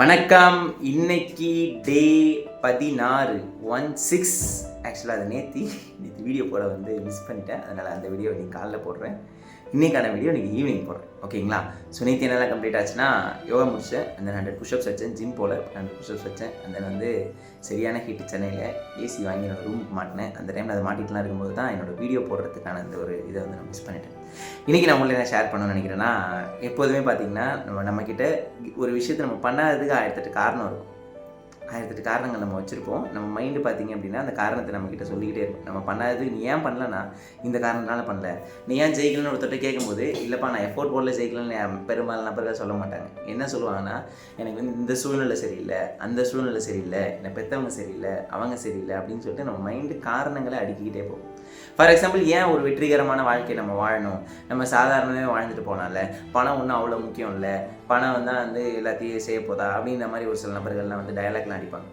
வணக்கம். இன்னைக்கு டே பதினாறு ஒன் சிக்ஸ் ஆக்சுவலாக அதை நேத்தி நேற்று வீடியோ போட வந்து மிஸ் பண்ணிட்டேன். அதனால் அந்த வீடியோ இன்னைக்கு காலைல போடுறேன். இன்றைக்கான வீடியோ இன்றைக்கி ஈவினிங் போடுறேன். ஓகேங்களா ஸோ நேற்று என்னெல்லாம் கம்ப்ளீட் ஆச்சுன்னா யோகா முடிச்சேன் அந்த ஹண்ட்ரட் புஷ்அப்ஸ் வச்சேன் ஜிம் போல் ஹண்ட்ரட் புஷ்அப்ஸ் வச்சேன் அந்த வந்து சரியான ஹீட் சென்னையில் ஏசி வாங்கி என்னோடய ரூமுக்கு மாட்டினேன். அந்த டைமில் அதை மாட்டிட்டுலாம் இருக்கும்போது தான் என்னோட வீடியோ போடுறதுக்கான அந்த ஒரு இதை வந்து நான் மிஸ் பண்ணிட்டேன். இன்றைக்கி நான் உங்களை என்ன ஷேர் பண்ணணும்னு நினைக்கிறேன்னா எப்போதுமே பார்த்தீங்கன்னா நம்ம நம்மக்கிட்ட ஒரு விஷயத்தை நம்ம பண்ணாததுக்கு ஆயிரத்தெட்டு காரணம் இருக்கும். ஆயிரத்தெட்டு காரணங்கள் நம்ம வச்சுருப்போம். நம்ம மைண்டு பார்த்தீங்க அப்படின்னா அந்த காரணத்தை நம்மக்கிட்ட சொல்லிக்கிட்டே இருக்கும் நம்ம பண்ணாதது நீ ஏன் பண்ணலன்னா இந்த காரணத்தினால பண்ணல. நீ ஏன் ஜெயிக்கலன்னு ஒருத்தட்ட கேட்கும்போது இல்லைப்பா நான் எஃபோர்ட் போடல ஜெயிக்கலன்னு என் பெரும்பாலும் நபர்கள் சொல்ல மாட்டாங்க. என்ன சொல்லுவாங்கன்னா எனக்கு வந்து இந்த சூழ்நிலை சரியில்லை அந்த சூழ்நிலை சரியில்லை என்னை பெற்றவங்க சரியில்லை அவங்க சரியில்லை அப்படின்னு சொல்லிட்டு நம்ம மைண்டு காரணங்களை அடுக்கிக்கிட்டே போகும். ஃபார் எக்ஸாம்பிள் ஏன் ஒரு வெற்றிகரமான வாழ்க்கையை நம்ம வாழணும்? நம்ம சாதாரணமே வாழ்ந்துட்டு போனால பணம் ஒன்றும் அவ்வளோ முக்கியம் இல்லை பணம் தான் வந்து எல்லாத்தையும் செய்ய போதா? அப்படின்ற மாதிரி ஒரு சில நபர்கள்லாம் வந்து டயலாக்லாம் அடிப்பாங்க.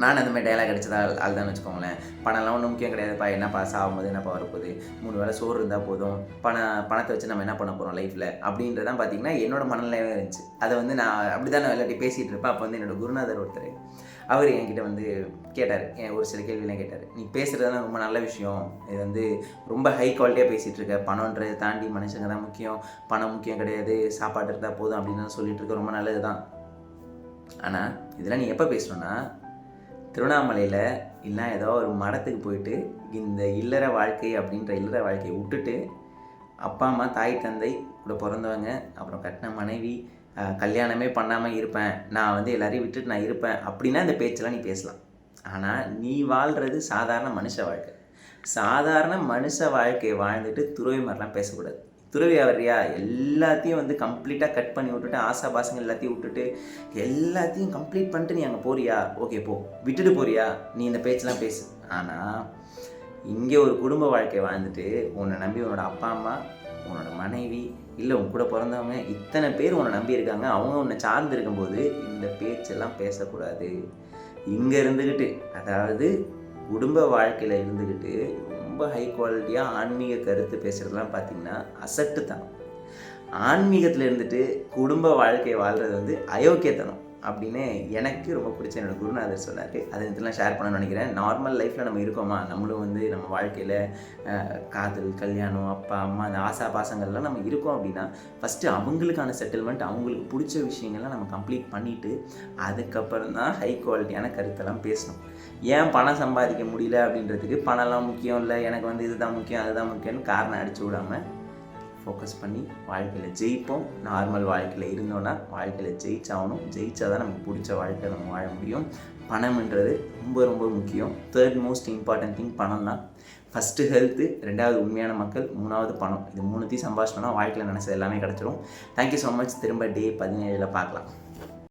நான் அந்த மாதிரி டைலாக் அடிச்சதா ஆள் தான் வச்சுக்கோங்களேன். பணம்லாம் ஒன்றும் முக்கியம் கிடையாதுப்பா என்னப்பா சாகும்போது என்னப்பா வரப்போகுது? மூணு வேளை சோறு இருந்தால் போதும். பணம் பணத்தை வச்சு நம்ம என்ன பண்ண போகிறோம் லைஃப்பில் அப்படின்றதான் பார்த்தீங்கன்னா என்னோட மனநிலையே இருந்துச்சு. அதை வந்து நான் அப்படி தான் நான் எல்லாட்டி பேசிகிட்டு இருப்பேன். அப்போ வந்து என்னோட குருநாதர் ஒருத்தர் அவர் என்கிட்ட வந்து கேட்டார். என் ஒரு சில கேள்விலாம் கேட்டார். நீ பேசுகிறதுலாம் ரொம்ப நல்ல விஷயம். இது வந்து ரொம்ப ஹை குவாலிட்டியாக பேசிகிட்டு இருக்க. பணன்றதை தாண்டி மனுஷங்க தான் முக்கியம். பணம் முக்கியம் கிடையாது. சாப்பாடு இருந்தால் போதும் அப்படின்னு சொல்லிட்டு இருக்க ரொம்ப நல்லது தான் ஆனால் இதெல்லாம் நீ எப்போ பேசணும்னா திருவண்ணாமலையில் இல்லைன்னா ஏதோ ஒரு மடத்துக்கு போயிட்டு இந்த இல்லற வாழ்க்கை அப்படின்ற இல்லற வாழ்க்கையை விட்டுட்டு அப்பா அம்மா தாய் தந்தை கூட பிறந்தவங்க அப்புறம் கட்டின மனைவி கல்யாணமே பண்ணாமல் இருப்பேன். நான் வந்து எல்லாரையும் விட்டுட்டு நான் இருப்பேன் அப்படின்னா இந்த பேச்செல்லாம் நீ பேசலாம். ஆனால் நீ வாழ்கிறது சாதாரண மனுஷ வாழ்க்கை. சாதாரண மனுஷ வாழ்க்கையை வாழ்ந்துட்டு துறவி மாதிரிலாம் பேசக்கூடாது. துறவியாவறியா வர்றியா எல்லாத்தையும் வந்து கம்ப்ளீட்டாக கட் பண்ணி விட்டுட்டு ஆசா பாசங்க எல்லாத்தையும் விட்டுட்டு எல்லாத்தையும் கம்ப்ளீட் பண்ணிட்டு நீ அங்கே போறியா? ஓகே போ. விட்டுட்டு போறியா? நீ இந்த பேச்செல்லாம் பேசு. ஆனால் இங்கே ஒரு குடும்ப வாழ்க்கை வாழ்ந்துட்டு உன்னை நம்பி உன்னோட அப்பா அம்மா உன்னோட மனைவி இல்லை உன் கூட பிறந்தவங்க இத்தனை பேர் உன்னை நம்பி இருக்காங்க. அவங்க உன்னை சார்ந்து இருக்கும்போது இந்த பேச்செல்லாம் பேசக்கூடாது. இங்கே இருந்துக்கிட்டு அதாவது குடும்ப வாழ்க்கையில் இருந்துக்கிட்டு ரொம்ப ஹை குவாலிட்டியாக ஆன்மீக கருத்து பேசுகிறதுலாம் பார்த்தீங்கன்னா அசட்டுத்தனம். ஆன்மீகத்தில் இருந்துட்டு குடும்ப வாழ்க்கையை வாழ்கிறது வந்து அயோக்கியத்தனம். அப்படின்னு எனக்கு ரொம்ப பிடிச்ச என்னோடய குருநாதர் சொன்னார். அதை இதெல்லாம் ஷேர் பண்ணணும்னு நினைக்கிறேன். நார்மல் லைஃப்பில் நம்ம இருக்கோமா? நம்மளும் வந்து நம்ம வாழ்க்கையில் காதல் கல்யாணம் அப்பா அம்மா அந்த ஆசா பாசங்கள்லாம் நம்ம இருக்கோம் அப்படின்னா ஃபஸ்ட்டு அவங்களுக்கான செட்டில்மெண்ட் அவங்களுக்கு பிடிச்ச விஷயங்கள்லாம் நம்ம கம்ப்ளீட் பண்ணிவிட்டு அதுக்கப்புறம் தான் ஹை குவாலிட்டியான கருத்தெல்லாம் பேசணும். ஏன் பணம் சம்பாதிக்க முடியல அப்படின்றதுக்கு பணம்லாம் முக்கியம் இல்லை எனக்கு வந்து இதுதான் முக்கியம் அதுதான் முக்கியம்னு காரணம் அடிச்சு விடாமல் ஃபோக்கஸ் பண்ணி வாழ்க்கையில் ஜெயிப்போம். நார்மல் வாழ்க்கையில் இருந்தோன்னா வாழ்க்கையில் ஜெயிச்சாகணும். ஜெயிச்சா தான் நமக்கு பிடிச்ச வாழ்க்கை நம்ம வாழ முடியும். பணம்ன்றது ரொம்ப ரொம்ப முக்கியம். தேர்ட் மோஸ்ட் இம்பார்ட்டன்ட் திங் பணம் தான் ஃபஸ்ட்டு ஹெல்த்து ரெண்டாவது உண்மையான மக்கள் மூணாவது பணம். இது மூணுத்தையும் சம்பாஷணம்னா வாழ்க்கையில் நினச்சது எல்லாமே கிடச்சிரும். தேங்க்யூ ஸோ மச் திரும்ப டே பதினேழில் பார்க்கலாம்.